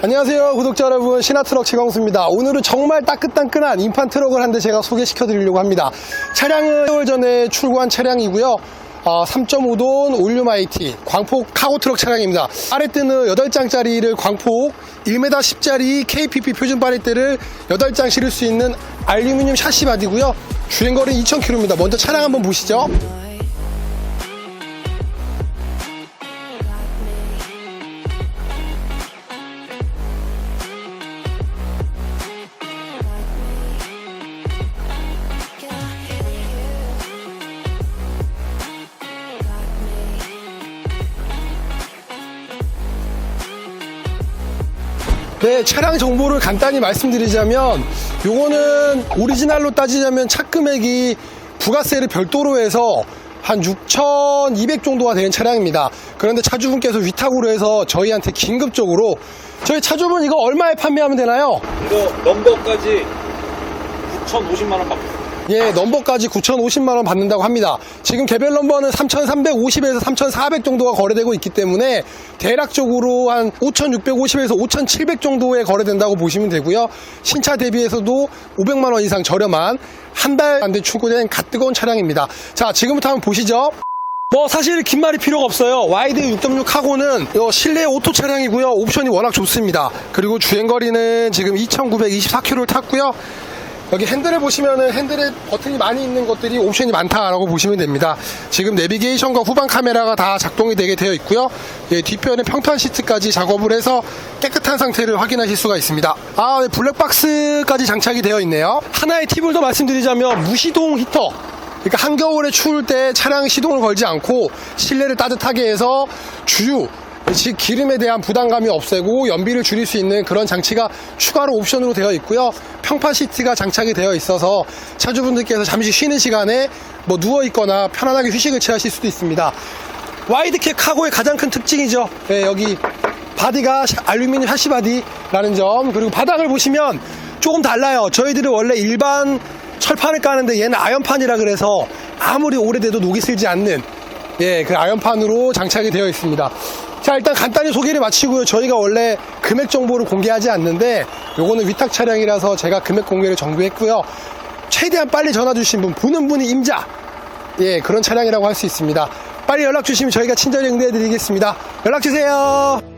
안녕하세요 구독자 여러분. 신화트럭 최광수입니다. 오늘은 정말 따끈따끈한 인판 트럭을 한 대 제가 소개시켜 드리려고 합니다. 차량은 10개월 전에 출고한 차량이고요. 어, 3.5돈 올륨 IT 광폭 카고 트럭 차량입니다. 파레트는 8장짜리를 광폭 1m 10짜리 KPP 표준 파레트를 8장 실을 수 있는 알루미늄 샤시 바디고요. 주행거리 2000km입니다 먼저 차량 한번 보시죠 네, 차량 정보를 간단히 말씀드리자면 요거는 오리지널로 따지자면 차 금액이 부가세를 별도로 해서 한 6,200 정도가 되는 차량입니다. 그런데 차주분께서 위탁으로 해서 저희한테 긴급적으로 저희 차주분 이거 얼마에 판매하면 되나요? 이거 넘버까지 9,050만 원 받고 예, 넘버까지 9,050만원 받는다고 합니다. 지금 개별 넘버는 3,350에서 3,400 정도가 거래되고 있기 때문에 대략적으로 한 5,650에서 5,700 정도에 거래된다고 보시면 되고요. 신차 대비해서도 500만원 이상 저렴한 한 달 안 된 출고된 갓 뜨거운 차량입니다. 자, 지금부터 한번 보시죠. 뭐 사실 긴 말이 필요가 없어요. 와이드 6.6 카고는 요 실내 오토 차량이고요. 옵션이 워낙 좋습니다. 그리고 주행거리는 지금 2,924km를 탔고요. 여기 핸들을 보시면은 핸들에 버튼이 많이 있는 것들이 옵션이 많다라고 보시면 됩니다. 지금 내비게이션과 후방 카메라가 다 작동이 되게 되어 있고요. 예, 뒤편에 평탄 시트까지 작업을 해서 깨끗한 상태를 확인하실 수가 있습니다. 아, 네, 블랙박스까지 장착이 되어 있네요. 하나의 팁을 더 말씀드리자면 무시동 히터 그러니까 한겨울에 추울 때 차량 시동을 걸지 않고 실내를 따뜻하게 해서 주유 즉 기름에 대한 부담감이 없애고 연비를 줄일 수 있는 그런 장치가 추가로 옵션으로 되어 있고요. 평판 시트가 장착이 되어 있어서 차주분들께서 잠시 쉬는 시간에 뭐 누워 있거나 편안하게 휴식을 취하실 수도 있습니다. 와이드캡 카고의 가장 큰 특징이죠. 예, 여기 바디가 샤- 알루미늄 샤시 바디라는 점 그리고 바닥을 보시면 조금 달라요. 저희들은 원래 일반 철판을 까는데 얘는 아연판이라 그래서 아무리 오래돼도 녹이 슬지 않는 예, 그 아연판으로 장착이 되어 있습니다. 자, 일단 간단히 소개를 마치고요. 저희가 원래 금액 정보를 공개하지 않는데 요거는 위탁 차량이라서 제가 금액 공개를 정비했고요. 최대한 빨리 전화 주신 분, 보는 분이 임자. 예, 그런 차량이라고 할 수 있습니다. 빨리 연락 주시면 저희가 친절히 응대해 드리겠습니다. 연락 주세요.